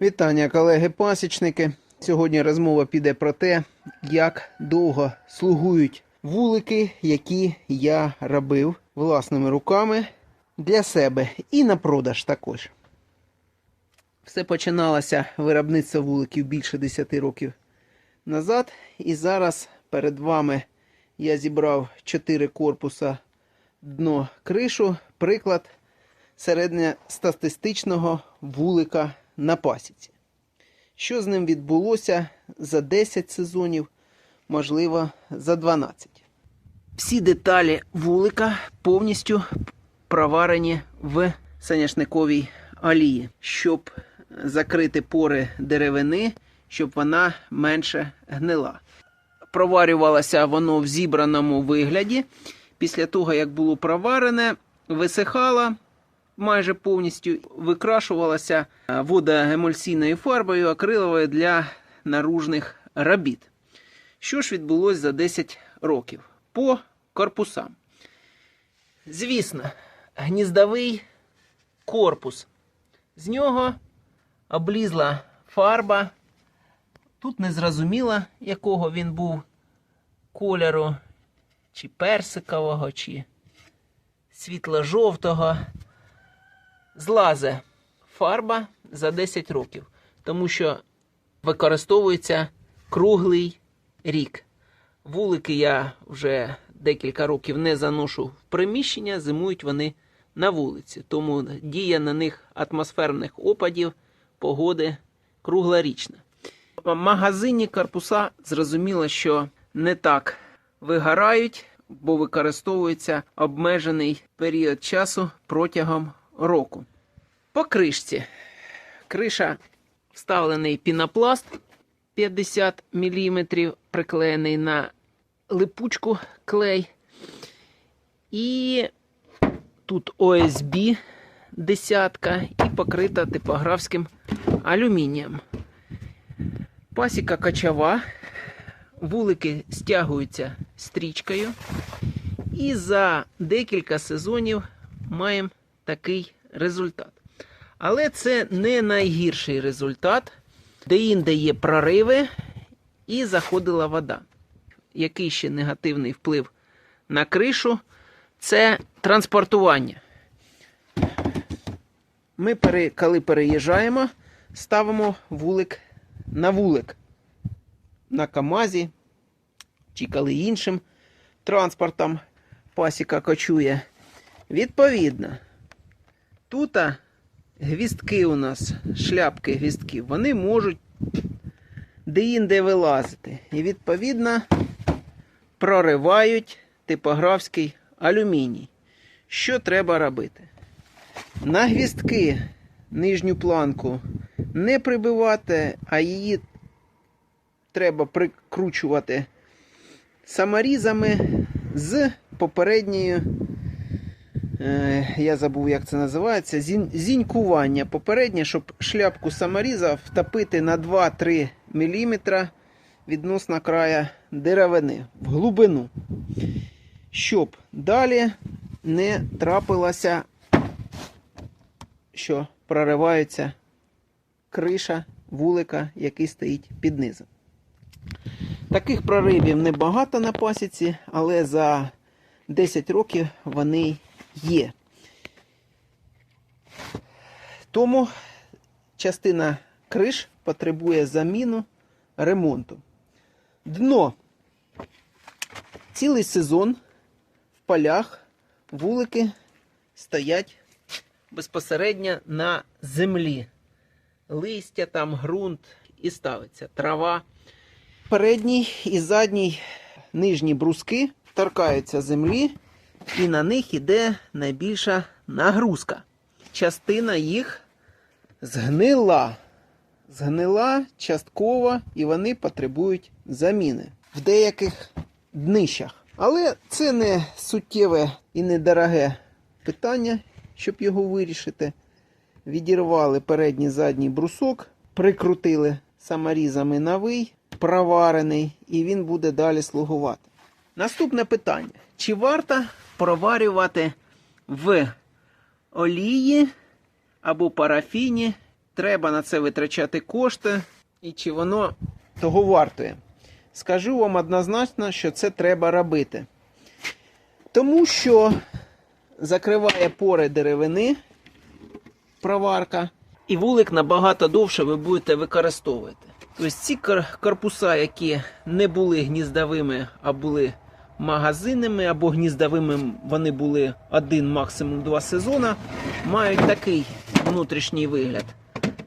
Вітання, колеги-пасічники. Сьогодні розмова піде про те, як довго слугують вулики, які я робив власними руками для себе і на продаж також. Все починалося виробництво вуликів більше 10 років назад. І зараз перед вами я зібрав 4 корпуса дно кришу. Приклад середньостатистичного вулика на пасіці. Що з ним відбулося за 10 сезонів, можливо, за 12. Всі деталі вулика повністю проварені в соняшниковій олії, щоб закрити пори деревини, щоб вона менше гнила. Проварювалося воно в зібраному вигляді. Після того, як було проварене, висихало майже повністю, викрашувалося е, водоемульсійною фарбою акриловою для наружних робіт. Що ж відбулося за 10 років по корпусам? Звісно, гніздовий корпус. З нього облізла фарба. Тут не зрозуміло, якого він був кольору, чи персикового, чи світло-жовтого. Злазе фарба за 10 років, тому що використовується круглий рік. Вулики я вже декілька років не заношу в приміщення, зимують вони на вулиці. Тому дія на них атмосферних опадів, погоди круглорічна. Магазинні корпуса зрозуміло, що не так вигорають, бо використовується обмежений період часу протягом року. По кришці. Криша вставлений пінопласт 50 мм, приклеєний на липучку клей. І тут ОСБ десятка і покрита типографським алюмінієм. Пасіка качава, вулики стягуються стрічкою. І за декілька сезонів маємо такий результат. Але це не найгірший результат, де інде є прориви і заходила вода. Який ще негативний вплив на кришу це транспортування. Ми, коли переїжджаємо, ставимо вулик на вулик на Камазі чи коли іншим транспортом пасіка кочує. Відповідно, тут гвістки у нас, шляпки гвістків, вони можуть де-інде вилазити. І, відповідно, проривають типографський алюміній. Що треба робити? На гвістки нижню планку не прибивати, а її треба прикручувати саморізами з попередньою, я забув, як це називається, зінькування. Попереднє, щоб шляпку саморіза втопити на 2-3 мм відносно края деревини в глибину. Щоб далі не трапилося, що проривається криша вулика, який стоїть під низом. Таких проривів небагато на пасіці, але за 10 років вони є. Тому частина криш потребує заміну ремонту. Дно. Цілий сезон в полях вулики стоять безпосередньо на землі. Листя, там ґрунт і ставиться трава. Передній і задній нижні бруски торкаються землі, і на них іде найбільша нагрузка. Частина їх згнила. Згнила частково, і вони потребують заміни в деяких днищах. Але це не суттєве і недороге питання, щоб його вирішити. Відірвали передній задній брусок, прикрутили саморізами новий, проварений, і він буде далі слугувати. Наступне питання: чи варто проварювати в олії або парафіні треба на це витрачати кошти і чи воно того вартує. Скажу вам однозначно, що це треба робити. Тому що закриває пори деревини проварка, і вулик набагато довше ви будете використовувати. Тобто ці корпуса, які не були гніздовими, а були магазинними або гніздовими, вони були один, максимум два сезона, мають такий внутрішній вигляд.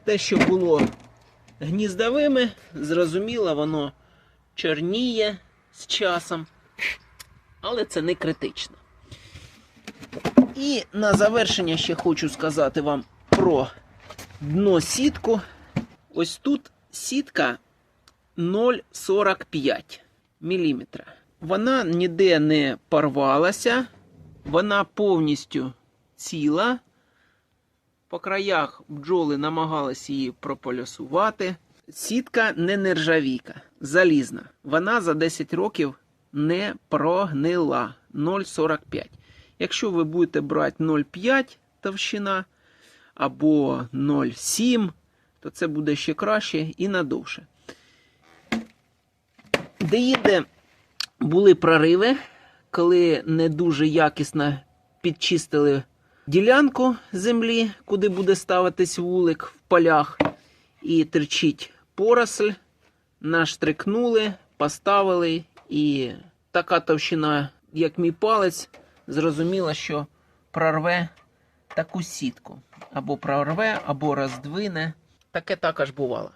Те, що було гніздовими, зрозуміло, воно чорніє з часом, але це не критично. І на завершення ще хочу сказати вам про дно сітку. Ось тут сітка 0,45 мм. Вона ніде не порвалася, вона повністю ціла. По краях бджоли намагалися її прополюсувати. Сітка не нержавійка, залізна. Вона за 10 років не прогнила 0,45. Якщо ви будете брати 0,5 товщина або 0,7, то це буде ще краще і надовше. Деїде були прориви, коли не дуже якісно підчистили ділянку землі, куди буде ставитись вулик в полях, і терчить поросль, наштрикнули, поставили, і така товщина, як мій палець, зрозуміло, що прорве таку сітку. Або прорве, або роздвине. Таке також бувало.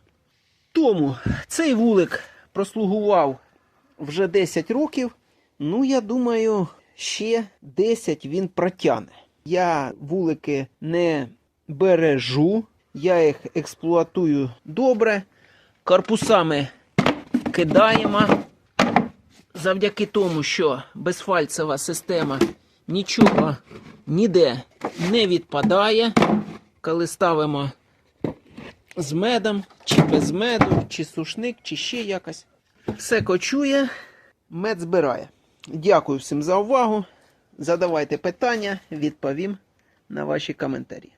Тому цей вулик прослугував вже 10 років. Ну, я думаю, ще 10 він протягне. Я вулики не бережу, я їх експлуатую добре. Корпусами кидаємо. Завдяки тому, що безфальцева система нічого ніде не відпадає, коли ставимо з медом, чи без меду, чи сушник, чи ще якось. Все кочує, мед збирає. Дякую всім за увагу. Задавайте питання, відповім на ваші коментарі.